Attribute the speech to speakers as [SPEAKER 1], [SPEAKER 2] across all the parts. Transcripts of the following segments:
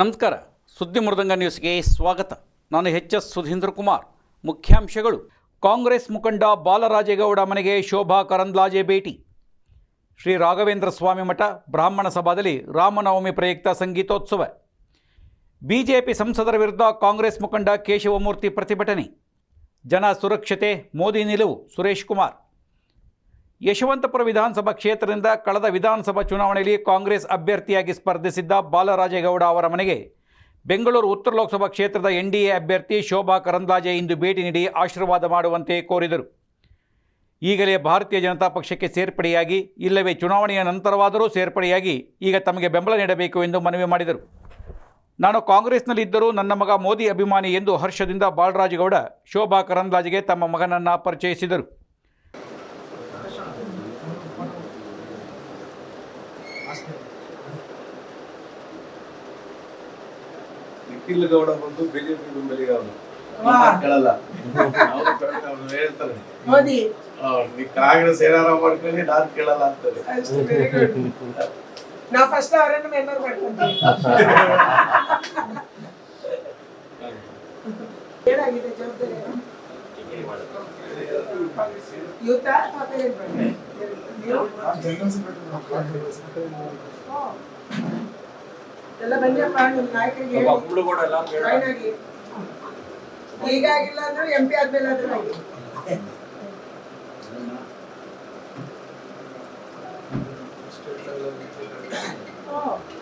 [SPEAKER 1] ನಮಸ್ಕಾರ. ಸುದ್ದಿ ಮೃದಂಗ ನ್ಯೂಸ್ಗೆ ಸ್ವಾಗತ. ನಾನು ಎಚ್ ಎಸ್ ಸುಧೀಂದ್ರ ಕುಮಾರ್. ಮುಖ್ಯಾಂಶಗಳು. ಕಾಂಗ್ರೆಸ್ ಮುಖಂಡ ಬಾಲರಾಜೇಗೌಡ ಮನೆಗೆ ಶೋಭಾ ಕರಂದ್ಲಾಜೆ ಭೇಟಿ. ಶ್ರೀ ರಾಘವೇಂದ್ರ ಸ್ವಾಮಿ ಮಠ, ಬ್ರಾಹ್ಮಣ ಸಭಾದಲ್ಲಿ ರಾಮನವಮಿ ಪ್ರಯುಕ್ತ ಸಂಗೀತೋತ್ಸವ. ಬಿಜೆಪಿ ಸಂಸದರ ವಿರುದ್ಧ ಕಾಂಗ್ರೆಸ್ ಮುಖಂಡ ಕೇಶವಮೂರ್ತಿ ಪ್ರತಿಭಟನೆ. ಜನ ಸುರಕ್ಷತೆ, ಮೋದಿ ನಿಲುವು, ಸುರೇಶ್ ಕುಮಾರ್. ಯಶವಂತಪುರ ವಿಧಾನಸಭಾ ಕ್ಷೇತ್ರದಿಂದ ಕಳೆದ ವಿಧಾನಸಭಾ ಚುನಾವಣೆಯಲ್ಲಿ ಕಾಂಗ್ರೆಸ್ ಅಭ್ಯರ್ಥಿಯಾಗಿ ಸ್ಪರ್ಧಿಸಿದ್ದ ಬಾಲರಾಜೇಗೌಡ ಅವರ ಮನೆಗೆ ಬೆಂಗಳೂರು ಉತ್ತರ ಲೋಕಸಭಾ ಕ್ಷೇತ್ರದ ಎನ್ಡಿಎ ಅಭ್ಯರ್ಥಿ ಶೋಭಾ ಕರಂದ್ಲಾಜೆ ಇಂದು ಭೇಟಿ ನೀಡಿ ಆಶೀರ್ವಾದ ಮಾಡುವಂತೆ ಕೋರಿದರು. ಈಗಲೇ ಭಾರತೀಯ ಜನತಾ ಪಕ್ಷಕ್ಕೆ ಸೇರ್ಪಡೆಯಾಗಿ, ಇಲ್ಲವೇ ಚುನಾವಣೆಯ ನಂತರವಾದರೂ ಸೇರ್ಪಡೆಯಾಗಿ ಈಗ ತಮಗೆ ಬೆಂಬಲ ನೀಡಬೇಕು ಎಂದು ಮನವಿ ಮಾಡಿದರು. ನಾನು ಕಾಂಗ್ರೆಸ್ನಲ್ಲಿದ್ದರೂ ನನ್ನ ಮಗ ಮೋದಿ ಅಭಿಮಾನಿ ಎಂದು ಹರ್ಷದಿಂದ ಬಾಲರಾಜಗೌಡ ಶೋಭಾ ಕರಂದ್ಲಾಜೆಗೆ ತಮ್ಮ ಮಗನನ್ನು ಪರಿಚಯಿಸಿದರು.
[SPEAKER 2] ನಿಖಿಲ್ ಗೌಡ ಬಂದು ಬಿಜೆಪಿ ಬೆಂಬಲಿಗ ಅವನು. ಕೇಳಲ್ಲ. ಹೇಳ್ತಾರೆ. ನೀ ಕಾಂಗ್ರೆಸ್ ಏನಾರ ಮಾಡ್ಕೊಳ್ಳಿ ನಾನ್ ಕೇಳಲ್ಲ ಅಂತಾರೆ.
[SPEAKER 3] ಅಷ್ಟು ವೆರಿ ನಾ ಫಸ್ಟ್ ಅವರನ್ನು ಮೆಂಬರ್ ಜವಾಬ್ದಾರಿ? ಎಲ್ಲ ಬನ್ನಿಯಪ್ಪ ನಿಮ್ಮ ನಾಯಕರಿಗೆ ಹೇಳಿ. ಜಾಯ್ನ್ ಆಗಿ. ಈಗ ಆಗಿಲ್ಲ ಅಂದ್ರೆ ಎಂ ಪಿ ಆದ್ಮೇಲೆ ಆದ್ರೂ ಆಗಿ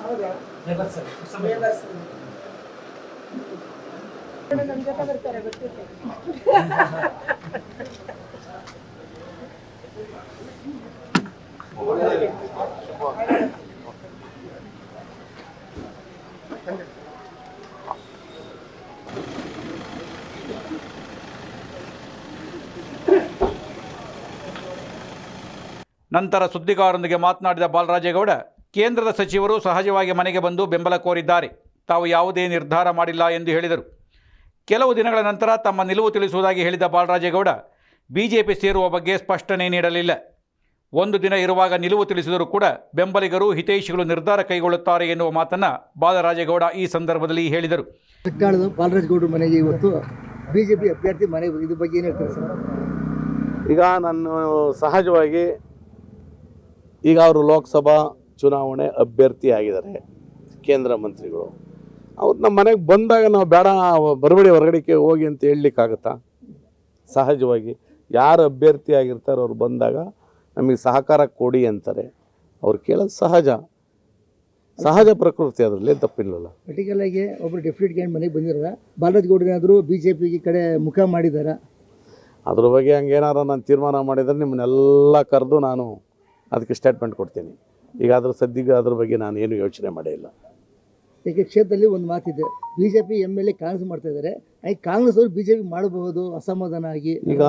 [SPEAKER 3] ಹೌದಾ?
[SPEAKER 1] ನಂತರ ಸುದ್ದಿಗಾರರೊಂದಿಗೆ ಮಾತನಾಡಿದ ಬಾಲರಾಜೇಗೌಡ, ಕೇಂದ್ರದ ಸಚಿವರು ಸಹಜವಾಗಿ ಮನೆಗೆ ಬಂದು ಬೆಂಬಲ ಕೋರಿದ್ದಾರೆ. ತಾವು ಯಾವುದೇ ನಿರ್ಧಾರ ಮಾಡಿಲ್ಲ ಎಂದು ಹೇಳಿದರು. ಕೆಲವು ದಿನಗಳ ನಂತರ ತಮ್ಮ ನಿಲುವು ತಿಳಿಸುವುದಾಗಿ ಹೇಳಿದ ಬಾಲರಾಜೇಗೌಡ ಬಿಜೆಪಿ ಸೇರುವ ಬಗ್ಗೆ ಸ್ಪಷ್ಟನೆ ನೀಡಲಿಲ್ಲ. ಒಂದು ದಿನ ಇರುವಾಗ ನಿಲುವು ತಿಳಿಸಿದರೂ ಕೂಡ ಬೆಂಬಲಿಗರು ಹಿತೈಷಿಗಳು ನಿರ್ಧಾರ ಕೈಗೊಳ್ಳುತ್ತಾರೆ ಎನ್ನುವ ಮಾತನ್ನು ಬಾಲರಾಜೇಗೌಡ ಈ ಸಂದರ್ಭದಲ್ಲಿ ಹೇಳಿದರು.
[SPEAKER 4] ಸರ್ಕಾರದ ಬಾಲರಾಜ್ ಗೌಡ್ರ ಮನೆಗೆ ಇವತ್ತು ಬಿಜೆಪಿ ಅಭ್ಯರ್ಥಿ ಮನೆ. ಇದ್ರ ಬಗ್ಗೆ ಏನು ಹೇಳ್ತಾರೆ ಸರ್?
[SPEAKER 5] ಈಗ ನಾನು ಸಹಜವಾಗಿ ಈಗ ಅವರು ಲೋಕಸಭಾ ಚುನಾವಣೆ ಅಭ್ಯರ್ಥಿ ಆಗಿದ್ದಾರೆ ಕೇಂದ್ರ ಮಂತ್ರಿಗಳು. ಅವ್ರು ನಮ್ಮ ಮನೆಗೆ ಬಂದಾಗ ನಾವು ಬೇಡ ಬರಬೇಡಿ ಹೊರಗಡೆಗೆ ಹೋಗಿ ಅಂತ ಹೇಳಲಿಕ್ಕಾಗತ್ತಾ? ಸಹಜವಾಗಿ. ಯಾರು ಅಭ್ಯರ್ಥಿ ಆಗಿರ್ತಾರೋ ಅವ್ರು ಬಂದಾಗ ನಮಗೆ ಸಹಕಾರ ಕೊಡಿ ಅಂತಾರೆ. ಅವ್ರು ಕೇಳೋದು ಸಹಜ. ಸಹಜ ಪ್ರಕೃತಿ ಅದರಲ್ಲಿ ತಪ್ಪಿಲ್ಲ ತಪ್ಪಿಲ್ಲಲ್ಲ.
[SPEAKER 4] ಪರ್ಟಿಕ್ಯುಲರ್ ಆಗಿ ಒಬ್ಬರು ಡೆಪ್ಯೂಟಿ ಕ್ಯಾಂಡ್ ಮನೆಗೆ ಬಂದಿರೋ ಬಾಲರಾಜ್ ಗೌಡ್ರೆ ಆದರೂ ಬಿ ಜೆ ಪಿಗೆ ಕಡೆ ಮುಖ ಮಾಡಿದಾರ
[SPEAKER 5] ಅದ್ರ ಬಗ್ಗೆ ಹಂಗೇನಾರ ನಾನು ತೀರ್ಮಾನ ಮಾಡಿದರೆ ನಿಮ್ಮನ್ನೆಲ್ಲ ಕರೆದು ನಾನು ಅದಕ್ಕೆ ಸ್ಟೇಟ್ಮೆಂಟ್ ಕೊಡ್ತೀನಿ. ಈಗ ಅದ್ರ ಸದ್ಯಕ್ಕೆ ಅದ್ರ ಬಗ್ಗೆ ನಾನು ಏನು ಯೋಚನೆ ಮಾಡೇ ಇಲ್ಲ.
[SPEAKER 4] ಯಾಕೆ ಕ್ಷೇತ್ರದಲ್ಲಿ ಒಂದು ಮಾತಿದೆ. B J P M L A Congress ಮಾಡ್ತಾ ಇದ್ದಾರೆ. ಕಾಂಗ್ರೆಸ್ ಅವರು ಬಿ ಜೆ ಪಿ ಮಾಡಬಹುದು ಅಸಮಾಧಾನ ಆಗಿ
[SPEAKER 5] ಈಗ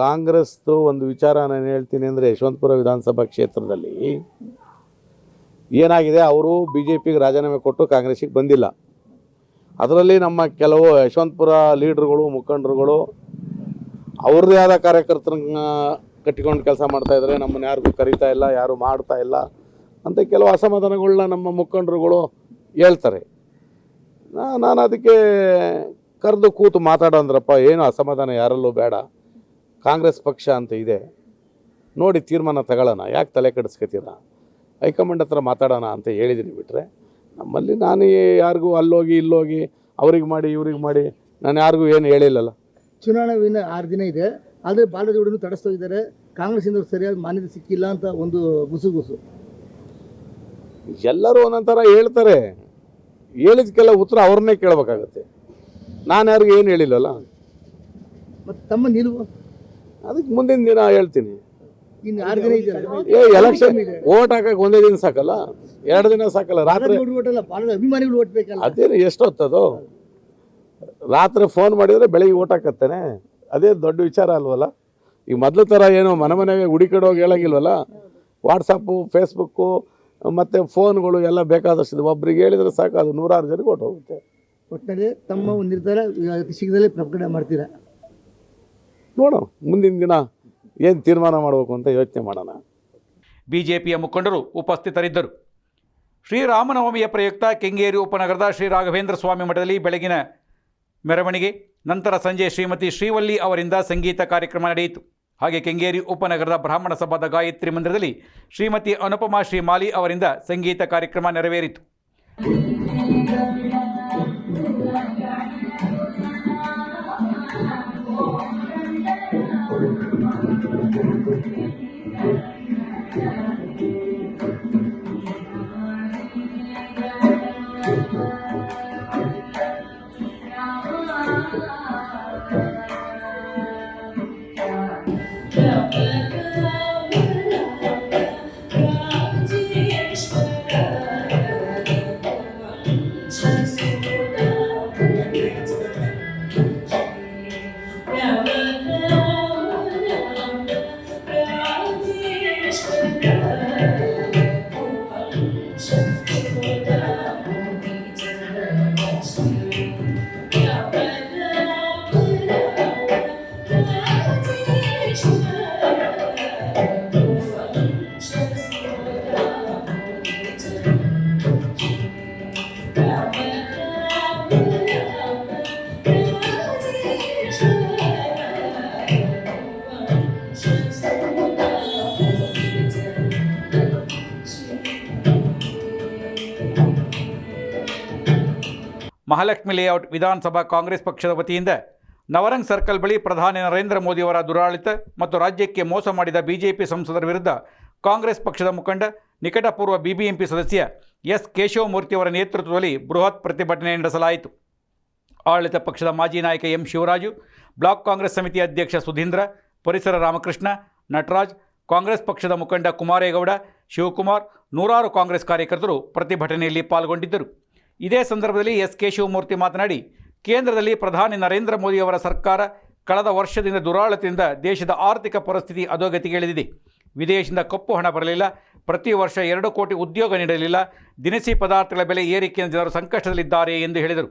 [SPEAKER 5] ಕಾಂಗ್ರೆಸ್ದು ಒಂದು ವಿಚಾರ ನಾನು ಹೇಳ್ತೀನಿ ಅಂದರೆ ಯಶವಂತಪುರ ವಿಧಾನಸಭಾ ಕ್ಷೇತ್ರದಲ್ಲಿ ಏನಾಗಿದೆ? ಅವರು ಬಿ ಜೆ ಪಿಗೆ ರಾಜೀನಾಮೆ ಕೊಟ್ಟು ಕಾಂಗ್ರೆಸ್ಸಿಗೆ ಬಂದಿಲ್ಲ. ಅದರಲ್ಲಿ ನಮ್ಮ ಕೆಲವು ಯಶವಂತಪುರ ಲೀಡ್ರುಗಳು, ಮುಖಂಡರುಗಳು, ಅವ್ರದ್ದೇ ಆದ ಕಾರ್ಯಕರ್ತರನ್ನ ಕಟ್ಟಿಕೊಂಡು ಕೆಲಸ ಮಾಡ್ತಾ ಇದ್ದಾರೆ. ನಮ್ಮನ್ನು ಯಾರಿಗೂ ಕರಿತಾ ಇಲ್ಲ, ಯಾರು ಮಾಡ್ತಾ ಇಲ್ಲ ಅಂತ ಕೆಲವು ಅಸಮಾಧಾನಗಳನ್ನ ನಮ್ಮ ಮುಖಂಡರುಗಳು ಹೇಳ್ತಾರೆ. ನಾ- ನಾನು ಅದಕ್ಕೆ ಕರೆದು ಕೂತು ಮಾತಾಡೋ ಅಂದ್ರಪ್ಪ ಏನು ಅಸಮಾಧಾನ ಯಾರಲ್ಲೂ ಬೇಡ. ಕಾಂಗ್ರೆಸ್ ಪಕ್ಷ ಅಂತ ಇದೆ. ನೋಡಿ ತೀರ್ಮಾನ ತಗೊಳ್ಳೋಣ ಯಾಕೆ ತಲೆ ಕೆಡಿಸ್ಕೊತೀರ? ಹೈಕಮಾಂಡ್ ಹತ್ರ ಮಾತಾಡೋಣ ಅಂತ ಹೇಳಿದ್ದೀನಿ ಬಿಟ್ಟರೆ ನಮ್ಮಲ್ಲಿ ನಾನು ಯಾರಿಗೂ ಅಲ್ಲೋಗಿ ಇಲ್ಲೋಗಿ ಅವ್ರಿಗೆ ಮಾಡಿ ಇವ್ರಿಗೆ ಮಾಡಿ ನಾನು ಯಾರಿಗೂ ಏನು ಹೇಳಿಲ್ಲಲ್ಲ.
[SPEAKER 4] ಚುನಾವಣೆ ಇನ್ನು ಆರು ದಿನ ಇದೆ ಆದರೆ ಬಾಲ್ಯದ ಗೌಡನ್ನು ತಡೆಸ್ತಾ ಇದ್ದಾರೆ. ಕಾಂಗ್ರೆಸ್ಸಿಂದ ಸರಿಯಾದ ಮಾನ್ಯತೆ ಸಿಕ್ಕಿಲ್ಲ ಅಂತ ಒಂದು ಗುಸುಗುಸು.
[SPEAKER 5] ಎಲ್ಲರೂ ಒಂದೊಂಥರ ಹೇಳ್ತಾರೆ. ಹೇಳಿದ್ಕೆಲ್ಲ ಉತ್ತರ ಅವ್ರನ್ನೇ ಕೇಳಬೇಕಾಗತ್ತೆ. ನಾನು ಯಾರಿಗೂ ಏನು ಹೇಳಿಲ್ಲಲ್ಲ.
[SPEAKER 4] ಮತ್ತು ತಮ್ಮ ನಿಲುವು?
[SPEAKER 5] ಅದಕ್ಕೆ ಮುಂದಿನ ದಿನ ಹೇಳ್ತೀನಿ.
[SPEAKER 4] ಇನ್ನು ಆರು ದಿನ ಇದೆ
[SPEAKER 5] ಏ ಎಲೆಕ್ಷನ್ ಓಟ್ ಹಾಕಕ್ಕೆ ಒಂದೇ ದಿನ ಸಾಕಲ್ಲ? ಎರಡು ದಿನ ಸಾಕಲ್ಲ ರಾತ್ರಿ
[SPEAKER 4] ಓಟಲ್ಲ ಅಭಿಮಾನಿಗಳು ಓಟ್ ಬೇಕಲ್ಲ.
[SPEAKER 5] ಅದೇನು ಎಷ್ಟೊತ್ತದು? ರಾತ್ರಿ ಫೋನ್ ಮಾಡಿದರೆ ಬೆಳಿಗ್ಗೆ ಓಟ್ ಹಾಕತ್ತೇನೆ. ಅದೇ ದೊಡ್ಡ ವಿಚಾರ ಅಲ್ವಲ್ಲ? ಈಗ ಮೊದಲು ಥರ ಏನು ಮನೆ ಮನೆಗೆ ಹುಡಿ ಕಡೆ ಹೋಗಿ ಹೇಳಂಗಿಲ್ವಲ್ಲ? ವಾಟ್ಸಪ್ಪು ಫೇಸ್ಬುಕ್ಕು ಮತ್ತು ಫೋನ್ಗಳು ಎಲ್ಲ ಬೇಕಾದಷ್ಟು ಒಬ್ಬರಿಗೆ ಒಬ್ರಿಗೆ ಹೇಳಿದರೆ ಸಾಕು ಅದು ನೂರಾರು ಜನಕ್ಕೆ ಕೊಟ್ಟು ಹೋಗುತ್ತೆ.
[SPEAKER 4] ಒಟ್ಟಿನಲ್ಲಿ ತಮ್ಮ ಒಂದು ನಿರ್ಧಾರ ಶೀಘ್ರದಲ್ಲಿ ಶೀಘ್ರದಲ್ಲೇ ಪ್ರಕಟಣೆ ಮಾಡ್ತೀರಾ?
[SPEAKER 5] ನೋಡೋಣ ಮುಂದಿನ ದಿನ ಏನು ತೀರ್ಮಾನ ಮಾಡಬೇಕು ಅಂತ ಯೋಚನೆ ಮಾಡೋಣ.
[SPEAKER 1] ಬಿಜೆಪಿಯ ಮುಖಂಡರು ಉಪಸ್ಥಿತರಿದ್ದರು. ಶ್ರೀರಾಮನವಮಿಯ ಪ್ರಯುಕ್ತ ಕೆಂಗೇರಿ ಉಪನಗರದ ಶ್ರೀ ರಾಘವೇಂದ್ರ ಸ್ವಾಮಿ ಮಠದಲ್ಲಿ ಬೆಳಗಿನ ಮೆರವಣಿಗೆ ನಂತರ ಸಂಜೆ ಶ್ರೀಮತಿ ಶ್ರೀವಲ್ಲಿ ಅವರಿಂದ ಸಂಗೀತ ಕಾರ್ಯಕ್ರಮ ನಡೆಯಿತು. ಹಾಗೆ ಕೆಂಗೇರಿ ಉಪನಗರದ ಬ್ರಾಹ್ಮಣ ಸಭಾದ ಗಾಯತ್ರಿ ಮಂದಿರದಲ್ಲಿ ಶ್ರೀಮತಿ ಅನುಪಮಾ ಶ್ರೀಮಾಲಿ ಅವರಿಂದ ಸಂಗೀತ ಕಾರ್ಯಕ್ರಮ ನೆರವೇರಿತು. ಮಹಾಲಕ್ಷ್ಮಿ ಲೇಔಟ್ ವಿಧಾನಸಭಾ ಕಾಂಗ್ರೆಸ್ ಪಕ್ಷದ ವತಿಯಿಂದ ನವರಂಗ್ ಸರ್ಕಲ್ ಬಳಿ ಪ್ರಧಾನಿ ನರೇಂದ್ರ ಮೋದಿಯವರ ದುರಾಳಿತ ಮತ್ತು ರಾಜ್ಯಕ್ಕೆ ಮೋಸ ಮಾಡಿದ ಬಿಜೆಪಿ ಸಂಸದರ ವಿರುದ್ಧ ಕಾಂಗ್ರೆಸ್ ಪಕ್ಷದ ಮುಖಂಡ, ನಿಕಟಪೂರ್ವ ಬಿಬಿಎಂಪಿ ಸದಸ್ಯ ಎಸ್ ಕೇಶವಮೂರ್ತಿಯವರ ನೇತೃತ್ವದಲ್ಲಿ ಬೃಹತ್ ಪ್ರತಿಭಟನೆ ನಡೆಸಲಾಯಿತು. ಆಡಳಿತ ಪಕ್ಷದ ಮಾಜಿ ನಾಯಕ ಎಂ ಶಿವರಾಜು, ಬ್ಲಾಕ್ ಕಾಂಗ್ರೆಸ್ ಸಮಿತಿ ಅಧ್ಯಕ್ಷ ಸುಧೀಂದ್ರ, ಪರಿಸರ ರಾಮಕೃಷ್ಣ, ನಟರಾಜ್, ಕಾಂಗ್ರೆಸ್ ಪಕ್ಷದ ಮುಖಂಡ ಕುಮಾರೇಗೌಡ, ಶಿವಕುಮಾರ್, ನೂರಾರು ಕಾಂಗ್ರೆಸ್ ಕಾರ್ಯಕರ್ತರು ಪ್ರತಿಭಟನೆಯಲ್ಲಿ ಪಾಲ್ಗೊಂಡಿದ್ದರು. ಇದೇ ಸಂದರ್ಭದಲ್ಲಿ ಎಸ್ ಕೆ ಶಿವಮೂರ್ತಿ ಮಾತನಾಡಿ, ಕೇಂದ್ರದಲ್ಲಿ ಪ್ರಧಾನಿ ನರೇಂದ್ರ ಮೋದಿಯವರ ಸರ್ಕಾರ ಕಳೆದ ವರ್ಷದಿಂದ ದುರಾಳತೆಯಿಂದ ದೇಶದ ಆರ್ಥಿಕ ಪರಿಸ್ಥಿತಿ ಅಧೋಗತಿಗೆ ಇಳಿದಿದೆ. ವಿದೇಶದಿಂದ ಕಪ್ಪು ಹಣ ಬರಲಿಲ್ಲ, ಪ್ರತಿ ವರ್ಷ ಎರಡು ಕೋಟಿ ಉದ್ಯೋಗ ನೀಡಲಿಲ್ಲ, ದಿನಸಿ ಪದಾರ್ಥಗಳ ಬೆಲೆ ಏರಿಕೆಯಿಂದ ಜನರು ಸಂಕಷ್ಟದಲ್ಲಿದ್ದಾರೆ ಎಂದು ಹೇಳಿದರು.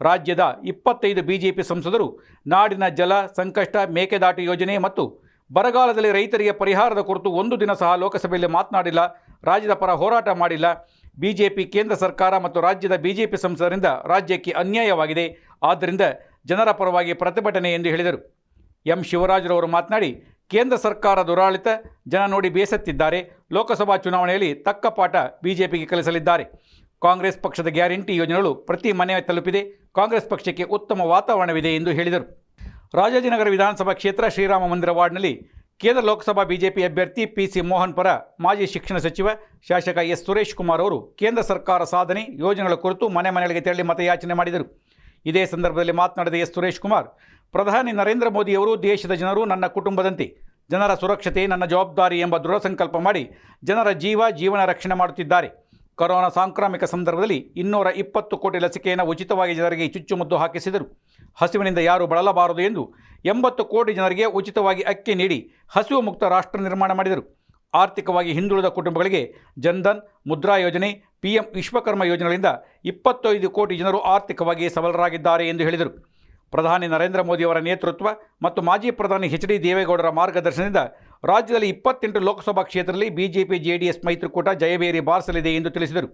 [SPEAKER 1] ರಾಜ್ಯದ ಇಪ್ಪತ್ತೈದು ಬಿಜೆಪಿ ಸಂಸದರು, ನಾಡಿನ ಜಲ ಸಂಕಷ್ಟ, ಮೇಕೆದಾಟು ಯೋಜನೆ ಮತ್ತು ಬರಗಾಲದಲ್ಲಿ ರೈತರಿಗೆ ಪರಿಹಾರದ ಕುರಿತು ಒಂದು ದಿನ ಸಹ ಲೋಕಸಭೆಯಲ್ಲಿ ಮಾತನಾಡಿಲ್ಲ, ರಾಜ್ಯದ ಪರ ಹೋರಾಟ ಮಾಡಿಲ್ಲ ಬಿಜೆಪಿ ಕೇಂದ್ರ ಸರ್ಕಾರ ಮತ್ತು ರಾಜ್ಯದ ಬಿಜೆಪಿ ಸಂಸದರಿಂದ ರಾಜ್ಯಕ್ಕೆ ಅನ್ಯಾಯವಾಗಿದೆ. ಆದ್ದರಿಂದ ಜನರ ಪರವಾಗಿ ಪ್ರತಿಭಟನೆ ಎಂದು ಹೇಳಿದರು. ಎಂ ಶಿವರಾಜರವರು ಮಾತನಾಡಿ, ಕೇಂದ್ರ ಸರ್ಕಾರ ದುರಾಳಿತ ಜನ ನೋಡಿ ಬೇಸತ್ತಿದ್ದಾರೆ. ಲೋಕಸಭಾ ಚುನಾವಣೆಯಲ್ಲಿ ತಕ್ಕ ಪಾಠ ಬಿಜೆಪಿಗೆ ಕಲಿಸಲಿದ್ದಾರೆ. ಕಾಂಗ್ರೆಸ್ ಪಕ್ಷದ ಗ್ಯಾರಂಟಿ ಯೋಜನೆಗಳು ಪ್ರತಿ ಮನೆ ತಲುಪಿದೆ. ಕಾಂಗ್ರೆಸ್ ಪಕ್ಷಕ್ಕೆ ಉತ್ತಮ ವಾತಾವರಣವಿದೆ ಎಂದು ಹೇಳಿದರು. ರಾಜಾಜಿನಗರ ವಿಧಾನಸಭಾ ಕ್ಷೇತ್ರ ಶ್ರೀರಾಮ ಮಂದಿರ ವಾರ್ಡ್ನಲ್ಲಿ ಕೇಂದ್ರ ಲೋಕಸಭಾ ಬಿಜೆಪಿ ಅಭ್ಯರ್ಥಿ ಪಿ ಸಿ ಮೋಹನ್ ಪರ ಮಾಜಿ ಶಿಕ್ಷಣ ಸಚಿವ ಶಾಸಕ ಎಸ್ ಸುರೇಶ್ ಕುಮಾರ್ ಅವರು ಕೇಂದ್ರ ಸರ್ಕಾರ ಸಾಧನೆ ಯೋಜನೆಗಳ ಕುರಿತು ಮನೆ ಮನೆಗಳಿಗೆ ತೆರಳಿ ಮತಯಾಚನೆ ಮಾಡಿದರು. ಇದೇ ಸಂದರ್ಭದಲ್ಲಿ ಮಾತನಾಡಿದ ಎಸ್ ಸುರೇಶ್ ಕುಮಾರ್, ಪ್ರಧಾನಿ ನರೇಂದ್ರ ಮೋದಿಯವರು ದೇಶದ ಜನರು ನನ್ನ ಕುಟುಂಬದಂತೆ. ಜನರ ಸುರಕ್ಷತೆ, ನನ್ನ ಜವಾಬ್ದಾರಿ ಎಂಬ ದೃಢ ಸಂಕಲ್ಪ ಮಾಡಿ ಜನರ ಜೀವ, ಜೀವನ ರಕ್ಷಣೆ ಮಾಡುತ್ತಿದ್ದಾರೆ. ಕೊರೋನಾ ಸಾಂಕ್ರಾಮಿಕ ಸಂದರ್ಭದಲ್ಲಿ ಇನ್ನೂರ ಇಪ್ಪತ್ತು ಕೋಟಿ ಲಸಿಕೆಯನ್ನು ಉಚಿತವಾಗಿ ಜನರಿಗೆ ಚುಚ್ಚುಮದ್ದು ಹಾಕಿಸಿದರು. ಹಸಿವಿನಿಂದ ಯಾರು ಬಳಲಬಾರದು ಎಂದು ಎಂಬತ್ತು ಕೋಟಿ ಜನರಿಗೆ ಉಚಿತವಾಗಿ ಅಕ್ಕಿ ನೀಡಿ ಹಸಿವು ಮುಕ್ತ ರಾಷ್ಟ್ರ ನಿರ್ಮಾಣ ಮಾಡಿದರು. ಆರ್ಥಿಕವಾಗಿ ಹಿಂದುಳಿದ ಕುಟುಂಬಗಳಿಗೆ ಜನ್ಧನ್ ಮುದ್ರಾ ಯೋಜನೆ, ಪಿಎಂ ವಿಶ್ವಕರ್ಮ ಯೋಜನೆಗಳಿಂದ ಇಪ್ಪತ್ತೈದು ಕೋಟಿ ಜನರು ಆರ್ಥಿಕವಾಗಿ ಸಬಲರಾಗಿದ್ದಾರೆ ಎಂದು ಹೇಳಿದರು. ಪ್ರಧಾನಿ ನರೇಂದ್ರ ಮೋದಿಯವರ ನೇತೃತ್ವ ಮತ್ತು ಮಾಜಿ ಪ್ರಧಾನಿ ಎಚ್ ಡಿ ದೇವೇಗೌಡರ ಮಾರ್ಗದರ್ಶನದಿಂದ ರಾಜ್ಯದಲ್ಲಿ ಇಪ್ಪತ್ತೆಂಟು ಲೋಕಸಭಾ ಕ್ಷೇತ್ರದಲ್ಲಿ ಬಿಜೆಪಿ, ಜೆಡಿಎಸ್, ಮೈತ್ರಿಕೂಟ ಜಯಬೇರಿ ಬಾರಿಸಲಿದೆ ಎಂದು ತಿಳಿಸಿದರು.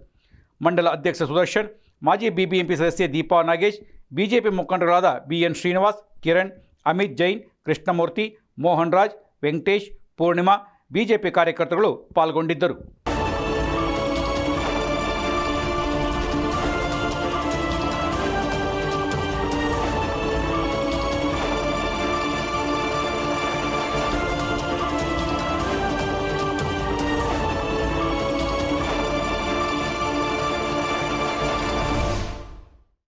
[SPEAKER 1] ಮಂಡಲ ಅಧ್ಯಕ್ಷ ಸುದರ್ಶನ್, ಮಾಜಿ ಬಿಬಿಎಂಪಿ ಸದಸ್ಯೆ ದೀಪಾ ನಾಗೇಶ್, ಬಿಜೆಪಿ ಮುಖಂಡರಾದ ಬಿಎನ್ ಶ್ರೀನಿವಾಸ್, ಕಿರಣ್, ಅಮಿತ್ ಜೈನ್, ಕೃಷ್ಣಮೂರ್ತಿ, ಮೋಹನ್ ರಾಜ್, ವೆಂಕಟೇಶ್, ಪೂರ್ಣಿಮಾ, ಬಿಜೆಪಿ ಕಾರ್ಯಕರ್ತರು ಪಾಲ್ಗೊಂಡಿದ್ದರು.